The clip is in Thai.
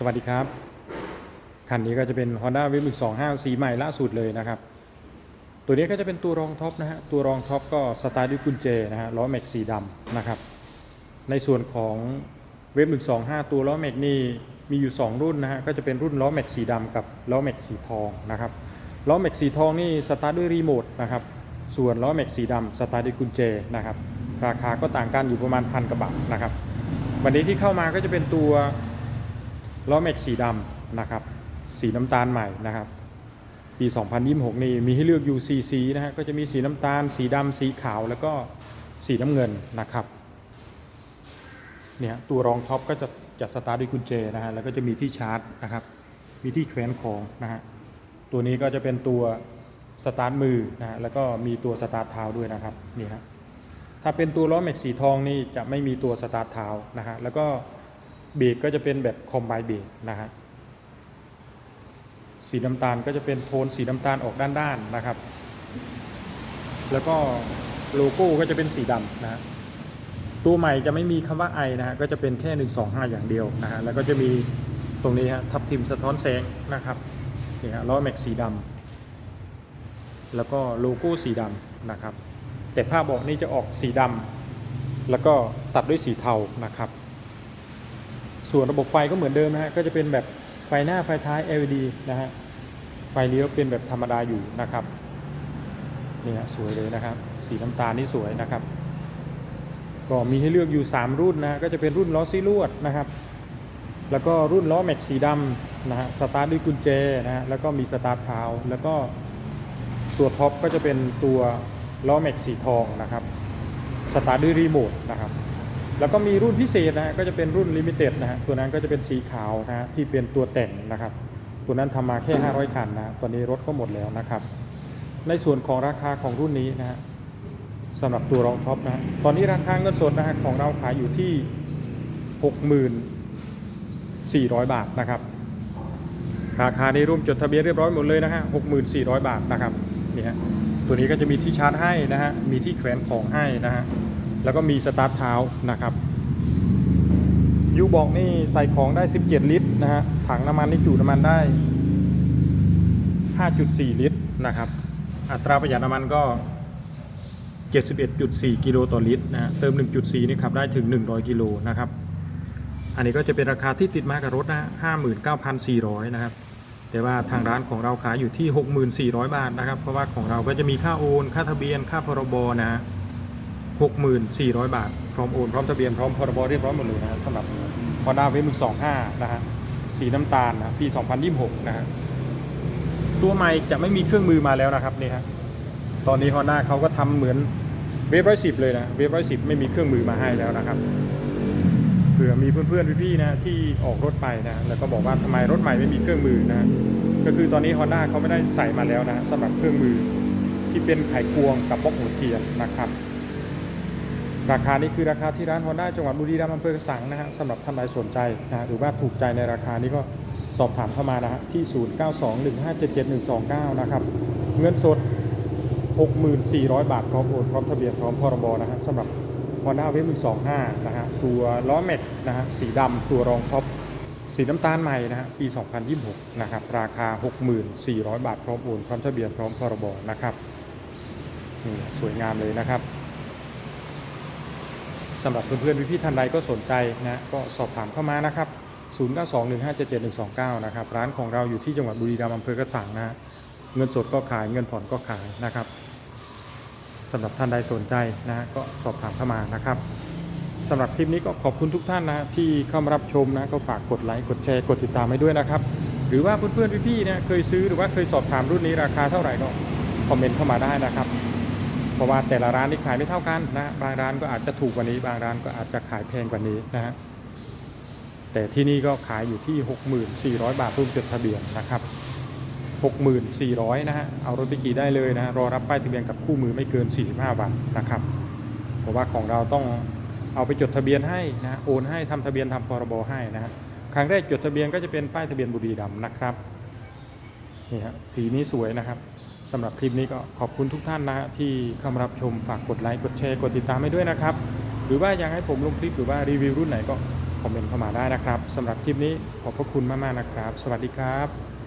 สวัสดีครับ คันนี้ก็จะเป็น Honda w i v 125 สีใหม่ล่าสุดเลยนะครับ ตัวนี้ก็จะเป็นตัวรองท็อปนะฮะ ตัวรองท็อปก็สตาร์ด้วยกุญแจนะฮะ ล้อแม็กสีดำนะครับ ในส่วนของเวฟ125 ตัวล้อแม็กนี่มีอยู่ 2 รุ่นนะฮะ ก็จะเป็นรุ่นล้อแม็กสีดำกับล้อแม็กสีทองนะครับ ล้อแม็กสีทองนี่สตาร์ทด้วยรีโมทนะครับ ส่วนล้อแม็กสีดำสตาร์ทด้วยกุญแจนะครับ ราคาก็ต่างกันอยู่ประมาณพันกว่าบาทนะครับ วันนี้ที่เข้ามาก็จะเป็นตัว ล้อแม็กสีดำนะครับ สีน้ำตาลใหม่นะครับ ปี 2026 นี่มีให้เลือกอยู่สีสีนะฮะก็จะมีสีน้ำตาล สีดำสีขาวแล้วก็สีน้ำเงินนะครับเนี่ยตัวรองท็อปก็จะจะสตาร์ทด้วยกุญแจนะฮะแล้วก็จะมีที่ชาร์จนะครับ มีที่แขวนของนะฮะตัวนี้ก็จะเป็นตัวสตาร์ทมือนะฮะแล้วก็มีตัวสตาร์ทเท้าด้วยนะครับนี่ฮะถ้าเป็นตัวล้อแม็กสีทองนี่จะไม่มีตัวสตาร์ทเท้านะฮะแล้วก็ เบรกก็จะเป็นแบบคอมไบเบรกนะฮะสีน้ำตาลก็จะเป็นโทนสีน้ำตาลออกด้านๆนะครับ แล้วก็โลโก้ก็จะเป็นสีดำนะฮะตัวใหม่จะไม่มีคำว่าไอนะฮะก็จะเป็นแค่ 125 อย่างเดียวนะฮะแล้วก็จะมีตรงนี้ฮะทับทิมสะท้อนแสงนะครับนี่ฮะล้อแม็กสีดำแล้วก็โลโก้สีดำนะครับ แต่ภาเบอกนี่จะออกสีดำแล้วก็ตัดด้วยสีเทานะครับ ส่วนระบบไฟก็เหมือนเดิมนะฮะก็จะเป็นแบบไฟหน้าไฟท้าย LED นะฮะไฟเลี้ยวเป็นแบบธรรมดาอยู่นะครับนี่ฮะสวยเลยนะครับ สีน้ำตาลนี่สวยนะครับ ก็มีให้เลือกอยู่ 3 รุ่นนะก็จะเป็นรุ่นล้อซีลวดนะครับ แล้วก็รุ่นล้อแม็กสีดำนะฮะสตาร์ทด้วยกุญแจนะฮะแล้วก็มีสตาร์ทเท้าแล้วก็ตัวท็อปก็จะเป็นตัวล้อแม็กสีทองนะครับสตาร์ทด้วยรีโมทนะครับ แล้วก็มีรุ่นพิเศษนะฮะก็จะเป็นรุ่นลิมิเต็ดนะฮะตัวนั้นก็จะเป็นสีขาวนะฮะที่เป็นตัวแต่งนะครับ ตัวนั้นทำมาแค่ 500 คันนะตอนนี้รถก็หมดแล้วนะครับ ในส่วนของราคาของรุ่นนี้นะฮะสำหรับตัวรองท็อปนะฮะตอนนี้ราคาเงินสดนะฮะของเราขายอยู่ที่ 64,400 บาทนะครับราคาในร่วมจดทะเบียนเรียบร้อยหมดเลยนะฮะ64,000 บาทนะครับนี่ฮะตัวนี้ก็จะมีที่ชาร์จให้นะฮะมีที่แขวนของให้นะฮะ แล้วก็มีสตาร์ทเท้านะครับยูบอกนี่ใส่ของได้ 17 ลิตรนะฮะถังน้ำมันนี่จุน้ำมันได้ 5.4 ลิตรนะครับ อัตราประหยัดน้ำมันก็ 71.4 กิโลต่อลิตรนะฮะเติม 1.4 นี่ขับได้ถึง 100 กิโลนะครับ อันนี้ก็จะเป็นราคาที่ติดมากับรถนะ59,400 นะครับแต่ว่าทางร้านของเราขายอยู่ที่ 6400 บาทนะครับ เพราะว่าของเราก็จะมีค่าโอน ค่าทะเบียน ค่าพรบนะ 64,000 บาท พร้อมโอน พร้อมทะเบียน พร้อมพรบเรียบร้อยหมดเลยนะฮะสำหรับ Honda w a v 125 นะฮะ สีน้ำตาลนะปี 2026 นะฮะ ตัวใหม่จะไม่มีเครื่องมือมาแล้วนะครับนี่ฮะ ตอนนี้ Honda เขาก็ทำเหมือนเวฟร้อยสิบเลยนะเวฟร้อยสิบไม่มีเครื่องมือมาให้แล้วนะครับเผื่อมีเพื่อนๆพี่ๆนะที่ออกรถไปนะแล้วก็บอกว่าทำไมรถใหม่ไม่มีเครื่องมือนะก็คือตอนนี้ Honda เขาไม่ได้ใส่มาแล้วนะสำหรับเครื่องมือที่เป็นไขควงกับบล็อกหัวเทียนนะครับ ราคานี้คือราคาที่ร้าน Honda จังหวัดบุรีรัมย์อำเภอกระสังนะฮะสำหรับท่านใดสนใจนะหรือว่าถูกใจในราคานี้ก็สอบถามเข้ามานะฮะที่ 0921577129 นะครับ เงินสด 64,000บาทพร้อมโอนพร้อมทะเบียนพร้อมพรบนะฮะสำหรับ Honda w a v 125นะฮะตัวล้อแม็กนะฮะสีดำตัวรองท็อปสีน้ำตาลใหม่นะฮะปี 2026 นะครับ ราคา 64,000บาทพร้อมโอนพร้อมทะเบียนพร้อมพรบนะครับนี่สวยงามเลยนะครับ สำหรับเพื่อนๆพี่ๆท่านใดก็สนใจนะก็สอบถามเข้ามานะครับ 0921577129 นะครับ ร้านของเราอยู่ที่จังหวัดบุรีรัมย์อำเภอกระสังนะเงินสดก็ขายเงินผ่อนก็ขายนะครับสำหรับท่านใดสนใจนะก็สอบถามเข้ามานะครับสำหรับคลิปนี้ก็ขอบคุณทุกท่านนะฮะที่เข้ามารับชมนะก็ฝากกดไลค์กดแชร์กดติดตามให้ด้วยนะครับ หรือว่าเพื่อนๆพี่ๆเนี่ยเคยซื้อหรือว่าเคยสอบถามรุ่นนี้ราคาเท่าไหร่ก็คอมเมนต์เข้ามาได้นะครับ เพราะว่าแต่ละร้านนี่ขายไม่เท่ากันนะบางร้านก็อาจจะถูกกว่านี้ บางร้านก็อาจจะขายแพงกว่านี้นะฮะแต่ที่นี่ก็ขายอยู่ที่ 6,400 บาทรวมจดทะเบียนนะครับ 6,400 นะฮะเอารถไปขี่ได้เลยนะรอรับป้ายทะเบียนกับคู่มือไม่เกิน 45 วันนะครับเพราะว่าของเราต้องเอาไปจดทะเบียนให้นะโอนให้ทำทะเบียนทำพรบให้นะฮะครั้งแรกจดทะเบียนก็จะเป็นป้ายทะเบียนบุรีรัมย์นะครับนี่ฮะสีนี้สวยนะครับ สำหรับคลิปนี้ก็ขอบคุณทุกท่านนะที่เข้ามารับชมฝากกดไลค์กดแชร์กดติดตามให้ด้วยนะครับ หรือว่าอยากให้ผมลงคลิปหรือว่ารีวิวรุ่นไหนก็คอมเมนต์เข้ามาได้นะครับสำหรับคลิปนี้ขอบพระคุณมากๆนะครับ สวัสดีครับ